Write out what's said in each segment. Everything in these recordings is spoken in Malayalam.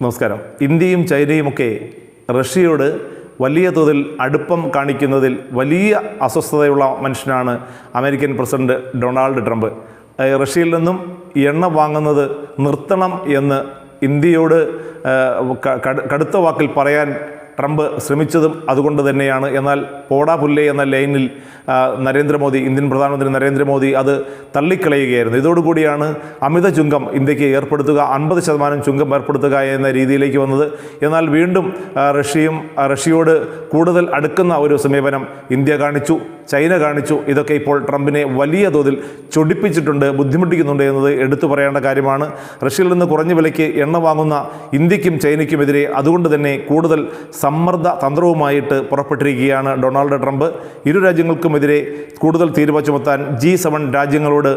നമസ്കാരം. ഇന്ത്യയും ചൈനയും ഒക്കെ റഷ്യയോട് വലിയ തോതിൽ അടുപ്പം കാണിക്കുന്നതിൽ വലിയ അസ്വസ്ഥതയുള്ള മനുഷ്യനാണ് അമേരിക്കൻ പ്രസിഡന്റ് ഡൊണാൾഡ് ട്രംപ്. റഷ്യയിൽ നിന്നും എണ്ണ വാങ്ങുന്നത് നിർത്തണം എന്ന് ഇന്ത്യയോട് കടുത്ത വാക്കിൽ പറയാൻ ട്രംപ് ശ്രമിച്ചതും അതുകൊണ്ട് തന്നെയാണ്. എന്നാൽ പോടാ പുല്ലേ എന്ന ലൈനിൽ നരേന്ദ്രമോദി ഇന്ത്യൻ പ്രധാനമന്ത്രി നരേന്ദ്രമോദി അത് തള്ളിക്കളയുകയായിരുന്നു. ഇതോടുകൂടിയാണ് അമിത ചുങ്കം ഇന്ത്യയ്ക്ക് ഏർപ്പെടുത്തുക അൻപത് ശതമാനം ചുങ്കം ഏർപ്പെടുത്തുക എന്ന രീതിയിലേക്ക് വന്നത്. എന്നാൽ വീണ്ടും റഷ്യയും റഷ്യയോട് കൂടുതൽ അടുക്കുന്ന ഒരു സമീപനം ഇന്ത്യ കാണിച്ചു ചൈന കാണിച്ചു. ഇതൊക്കെ ഇപ്പോൾ ട്രംപിനെ വലിയ തോതിൽ ചൊടിപ്പിച്ചിട്ടുണ്ട് ബുദ്ധിമുട്ടിക്കുന്നുണ്ട് എന്നത് എടുത്തു പറയേണ്ട കാര്യമാണ്. റഷ്യയിൽ നിന്ന് കുറഞ്ഞ വിലയ്ക്ക് എണ്ണ വാങ്ങുന്ന ഇന്ത്യക്കും ചൈനയ്ക്കുമെതിരെ അതുകൊണ്ട് തന്നെ കൂടുതൽ സമ്മർദ്ദ തന്ത്രവുമായിട്ട് പുറപ്പെട്ടിരിക്കുകയാണ് ഡൊണാൾഡ് ട്രംപ്. ഇരു രാജ്യങ്ങൾക്കുമെതിരെ കൂടുതൽ തീരുവ ചുമത്താൻ ജി സെവൻ രാജ്യങ്ങളോട്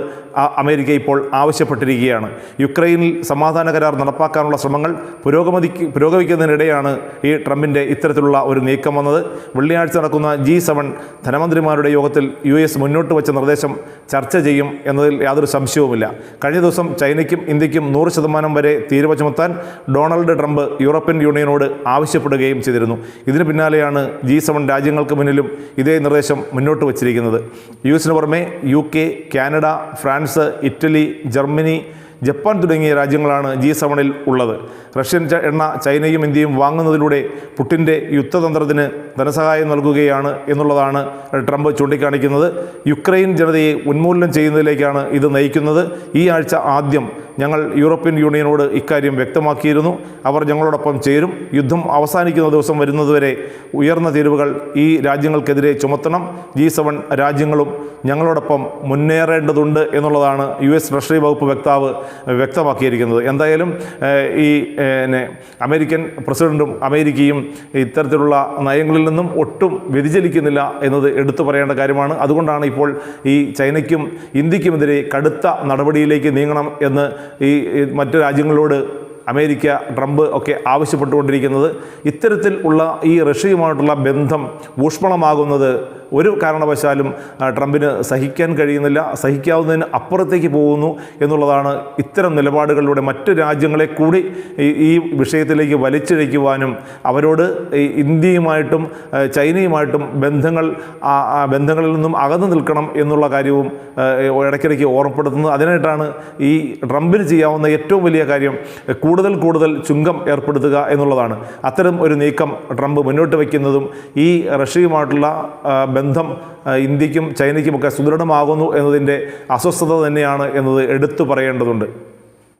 അമേരിക്ക ഇപ്പോൾ ആവശ്യപ്പെട്ടിരിക്കുകയാണ്. യുക്രൈനിൽ സമാധാന കരാർ നടപ്പാക്കാനുള്ള ശ്രമങ്ങൾ പുരോഗമതി പുരോഗമിക്കുന്നതിനിടെയാണ് ഈ ട്രംപിന്റെ ഇത്തരത്തിലുള്ള ഒരു നീക്കം വന്നത്. വെള്ളിയാഴ്ച നടക്കുന്ന ജി സെവൻ ധനമന്ത്രിമാരുടെ യോഗത്തിൽ യു എസ് മുന്നോട്ട് വച്ച നിർദ്ദേശം ചർച്ച ചെയ്യും എന്നതിൽ യാതൊരു സംശയവുമില്ല. കഴിഞ്ഞ ദിവസം ചൈനയ്ക്കും ഇന്ത്യക്കും നൂറ് ശതമാനം വരെ തീരുവ ചുമത്താൻ ഡൊണാൾഡ് ട്രംപ് യൂറോപ്യൻ യൂണിയനോട് ആവശ്യപ്പെടുകയും ചെയ്തിരുന്നു. ഇതിന് പിന്നാലെയാണ് ജി സെവൻ രാജ്യങ്ങൾക്ക് മുന്നിലും ഇതേ നിർദ്ദേശം മുന്നോട്ട് വച്ചിരിക്കുന്നത്. യു എസിന് പുറമെ U K Canada France Italy Germany Japan തുടങ്ങിയ രാജ്യങ്ങളാണ് ജി സെവനിൽ ഉള്ളത്. റഷ്യൻ എണ്ണ ചൈനയും ഇന്ത്യയും വാങ്ങുന്നതിലൂടെ പുട്ടിന്റെ യുദ്ധതന്ത്രത്തിന് ധനസഹായം നൽകുകയാണ് എന്നുള്ളതാണ് ട്രംപ് ചൂണ്ടിക്കാണിക്കുന്നത്. യുക്രൈൻ ജനതയെ ഉന്മൂലനം ചെയ്യുന്നതിലേക്കാണ് ഇത് നയിക്കുന്നത്. ഈ ആഴ്ച ആദ്യം ഞങ്ങൾ യൂറോപ്യൻ യൂണിയനോട് ഇക്കാര്യം വ്യക്തമാക്കിയിരുന്നു. അവർ ഞങ്ങളോടൊപ്പം ചേരും. യുദ്ധം അവസാനിക്കുന്ന ദിവസം വരുന്നതുവരെ ഉയർന്ന തീരുവകൾ ഈ രാജ്യങ്ങൾക്കെതിരെ ചുമത്തണം. ജി സെവൻ രാജ്യങ്ങളും ഞങ്ങളോടൊപ്പം മുന്നേറേണ്ടതുണ്ട് എന്നുള്ളതാണ് യു എസ് ട്രഷറി വകുപ്പ് വക്താവ് വ്യക്തമാക്കിയിരിക്കുന്നത്. എന്തായാലും ഈ അമേരിക്കൻ പ്രസിഡന്റും അമേരിക്കയും ഇത്തരത്തിലുള്ള നയങ്ങളിൽ നിന്നും ഒട്ടും വ്യതിചലിക്കുന്നില്ല എന്നത് എടുത്തു പറയേണ്ട കാര്യമാണ്. അതുകൊണ്ടാണ് ഇപ്പോൾ ഈ ചൈനയ്ക്കും ഇന്ത്യക്കുമെതിരെ കടുത്ത നടപടിയിലേക്ക് നീങ്ങണം എന്ന് ഈ മറ്റ് രാജ്യങ്ങളോട് അമേരിക്ക ട്രംപ് ഒക്കെ ആവശ്യപ്പെട്ടുകൊണ്ടിരിക്കുന്നത് ഇത്തരത്തിൽ ഉള്ള ഈ റഷ്യയുമായിട്ടുള്ള ബന്ധം ഊഷ്മളമാകുന്നത് ഒരു കാരണവശാലും ട്രംപിന് സഹിക്കാൻ കഴിയുന്നില്ല സഹിക്കാവുന്നതിന് അപ്പുറത്തേക്ക് പോകുന്നു എന്നുള്ളതാണ് ഇത്തരം നിലപാടുകളിലൂടെ മറ്റു രാജ്യങ്ങളെ കൂടി ഈ വിഷയത്തിലേക്ക് വലിച്ചിഴയ്ക്കുവാനും അവരോട് ഇന്ത്യയുമായിട്ടും ചൈനയുമായിട്ടും ബന്ധങ്ങൾ ബന്ധങ്ങളിൽ നിന്നും അകന്നു നിൽക്കണം എന്നുള്ള കാര്യവും ഇടയ്ക്കിടയ്ക്ക് ഓർമ്മപ്പെടുത്തുന്നത്. അതിനായിട്ടാണ് ഈ ട്രംപിന് ചെയ്യാവുന്ന ഏറ്റവും വലിയ കാര്യം കൂടുതൽ കൂടുതൽ ചുങ്കം ഏർപ്പെടുത്തുക എന്നുള്ളതാണ്. അത്തരം ഒരു നീക്കം ട്രംപ് മുന്നോട്ട് വയ്ക്കുന്നതും ഈ റഷ്യയുമായിട്ടുള്ള ബന്ധം ഇന്ത്യക്കും ചൈനയ്ക്കുമൊക്കെ സുദൃഢമാകുന്നു എന്നതിന്റെ അസ്വസ്ഥത തന്നെയാണ് എന്നത് എടുത്തു പറയേണ്ടതുണ്ട്.